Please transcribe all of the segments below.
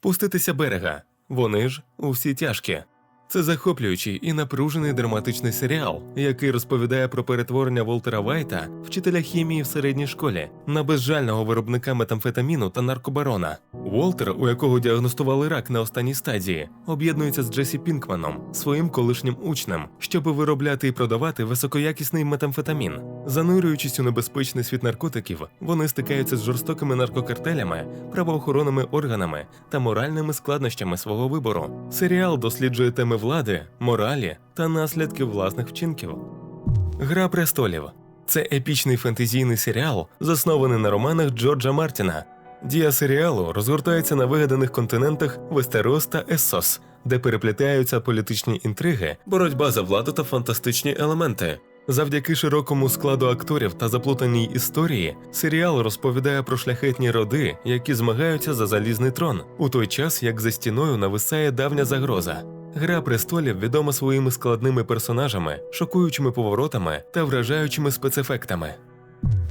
Пуститися берега. Вони ж усі тяжкі. Це захоплюючий і напружений драматичний серіал, який розповідає про перетворення Волтера Вайта, вчителя хімії в середній школі, на безжального виробника метамфетаміну та наркобарона. Волтер, у якого діагностували рак на останній стадії, об'єднується з Джесі Пінкманом, своїм колишнім учнем, щоб виробляти і продавати високоякісний метамфетамін. Занурюючись у небезпечний світ наркотиків, вони стикаються з жорстокими наркокартелями, правоохоронними органами та моральними складнощами свого вибору. Серіал досліджує теми влади, моралі та наслідків власних вчинків. Гра престолів це епічний фентезійний серіал, заснований на романах Джорджа Мартіна. Дія серіалу розгортається на вигаданих континентах Вестерос та Ессос, де переплітаються політичні інтриги, боротьба за владу та фантастичні елементи. Завдяки широкому складу акторів та заплутаній історії, серіал розповідає про шляхетні роди, які змагаються за залізний трон, у той час як за стіною нависає давня загроза. Гра престолів відома своїми складними персонажами, шокуючими поворотами та вражаючими спецефектами.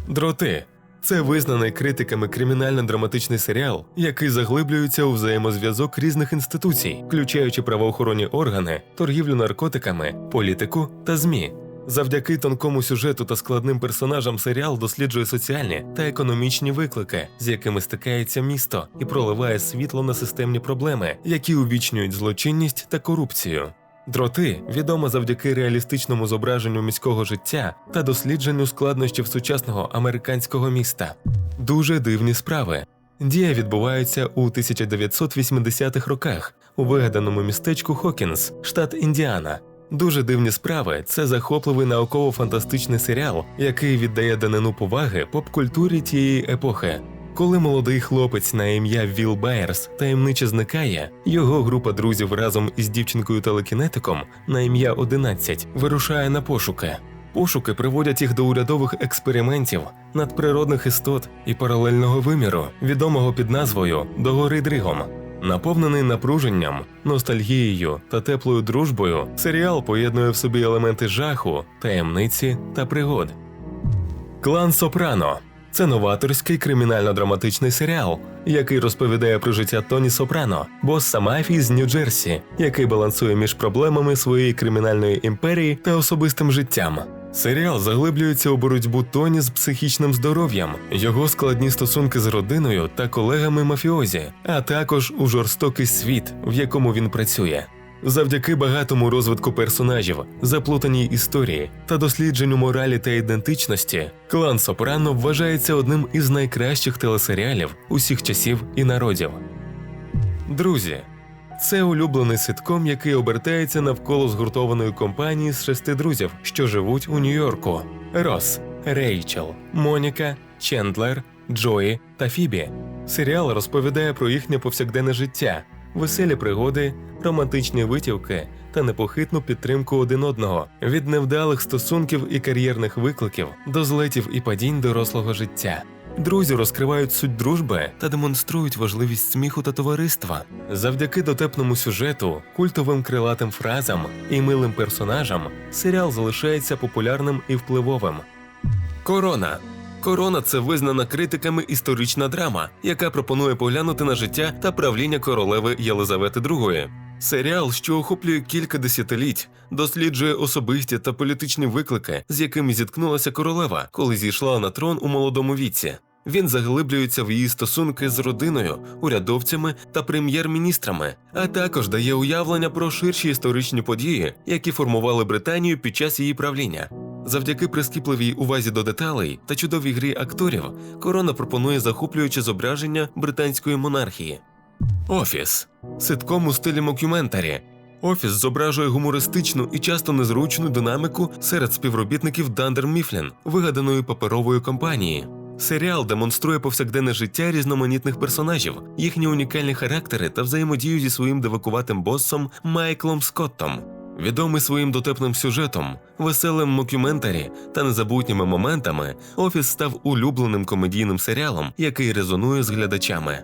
Дроти це визнаний критиками кримінально-драматичний серіал, який заглиблюється у взаємозв'язок різних інституцій, включаючи правоохоронні органи, торгівлю наркотиками, політику та ЗМІ. Завдяки тонкому сюжету та складним персонажам серіал досліджує соціальні та економічні виклики, з якими стикається місто, і проливає світло на системні проблеми, які увічнюють злочинність та корупцію. Дроти відомо завдяки реалістичному зображенню міського життя та дослідженню складнощів сучасного американського міста. Дуже дивні справи. Дія відбувається у 1980-х роках у вигаданому містечку Хокінс, штат Індіана. Дуже дивні справи це захопливий науково-фантастичний серіал, який віддає данину поваги поп-культурі тієї епохи. Коли молодий хлопець на ім'я Віл Байерс таємниче зникає, його група друзів разом із дівчинкою телекінетиком на ім'я 11 вирушає на пошуки. Пошуки приводять їх до урядових експериментів, надприродних істот і паралельного виміру, відомого під назвою До гори Дригом. Наповнений напруженням, ностальгією та теплою дружбою, серіал поєднує в собі елементи жаху, таємниці та пригод. Клан Сопрано це новаторський кримінально-драматичний серіал, який розповідає про життя Тоні Сопрано, боса мафії з Нью-Джерсі, який балансує між проблемами своєї кримінальної імперії та особистим життям. Серіал заглиблюється у боротьбу Тоні з психічним здоров'ям, його складні стосунки з родиною та колегами мафіозі, а також у жорстокий світ, в якому він працює. Завдяки багатому розвитку персонажів, заплутаній історії та дослідженню моралі та ідентичності, клан Сопрано вважається одним із найкращих телесеріалів усіх часів і народів. Друзі, це улюблений ситком, який обертається навколо згуртованої компанії з шести друзів, що живуть у Нью-Йорку: Рос, Рейчел, Моніка, Чендлер, Джої та Фібі. Серіал розповідає про їхнє повсякденне життя, веселі пригоди, романтичні витівки та непохитну підтримку один одного від невдалих стосунків і кар'єрних викликів до злетів і падінь дорослого життя. Друзі розкривають суть дружби та демонструють важливість сміху та товариства. Завдяки дотепному сюжету, культовим крилатим фразам і милим персонажам серіал залишається популярним і впливовим. Корона. Корона це визнана критиками історична драма, яка пропонує поглянути на життя та правління королеви Єлизавети II. Серіал, що охоплює кілька десятиліть, досліджує особисті та політичні виклики, з якими зіткнулася королева, коли зійшла на трон у молодому віці. Він заглиблюється в її стосунки з родиною, урядовцями та прем'єр-міністрами, а також дає уявлення про ширші історичні події, які формували Британію під час її правління. Завдяки прискіпливій увазі до деталей та чудовій грі акторів, корона пропонує захоплююче зображення британської монархії. Офіс ситком у стилі мокюментарі. Офіс зображує гумористичну і часто незручну динаміку серед співробітників Дандер Міфлін, вигаданої паперової компанії. Серіал демонструє повсякденне життя різноманітних персонажів, їхні унікальні характери та взаємодію зі своїм дивакуватим боссом Майклом Скоттом. Відомий своїм дотепним сюжетом, веселим мокюментарі та незабутніми моментами, офіс став улюбленим комедійним серіалом, який резонує з глядачами.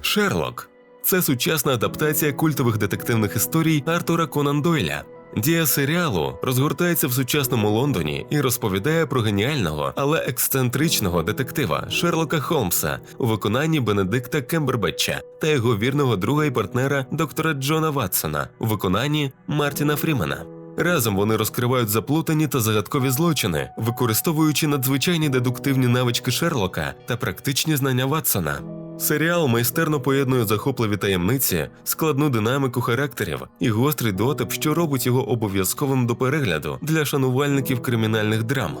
Шерлок це сучасна адаптація культових детективних історій Артура Конан Дойля. Дія серіалу розгортається в сучасному Лондоні і розповідає про геніального, але ексцентричного детектива Шерлока Холмса у виконанні Бенедикта Кембербетча та його вірного друга і партнера доктора Джона Ватсона у виконанні Мартіна Фрімена. Разом вони розкривають заплутані та загадкові злочини, використовуючи надзвичайні дедуктивні навички Шерлока та практичні знання Ватсона. Серіал майстерно поєднує захопливі таємниці, складну динаміку характерів і гострий дотип, що робить його обов'язковим до перегляду для шанувальників кримінальних драм.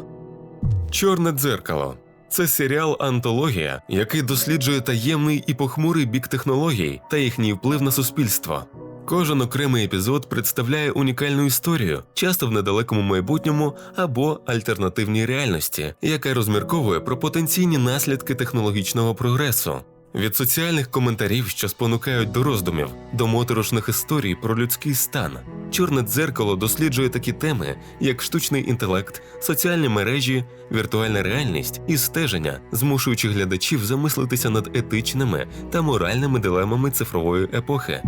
Чорне дзеркало це серіал антологія, який досліджує таємний і похмурий бік технологій та їхній вплив на суспільство. Кожен окремий епізод представляє унікальну історію, часто в недалекому майбутньому або альтернативній реальності, яка розмірковує про потенційні наслідки технологічного прогресу. Від соціальних коментарів, що спонукають до роздумів, до моторошних історій про людський стан. Чорне дзеркало досліджує такі теми, як штучний інтелект, соціальні мережі, віртуальна реальність і стеження, змушуючи глядачів замислитися над етичними та моральними дилемами цифрової епохи.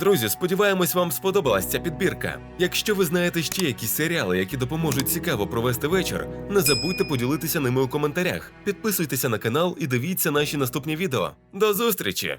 Друзі, сподіваємось, вам сподобалась ця підбірка. Якщо ви знаєте ще якісь серіали, які допоможуть цікаво провести вечір, не забудьте поділитися ними у коментарях. Підписуйтеся на канал і дивіться наші наступні відео. До зустрічі!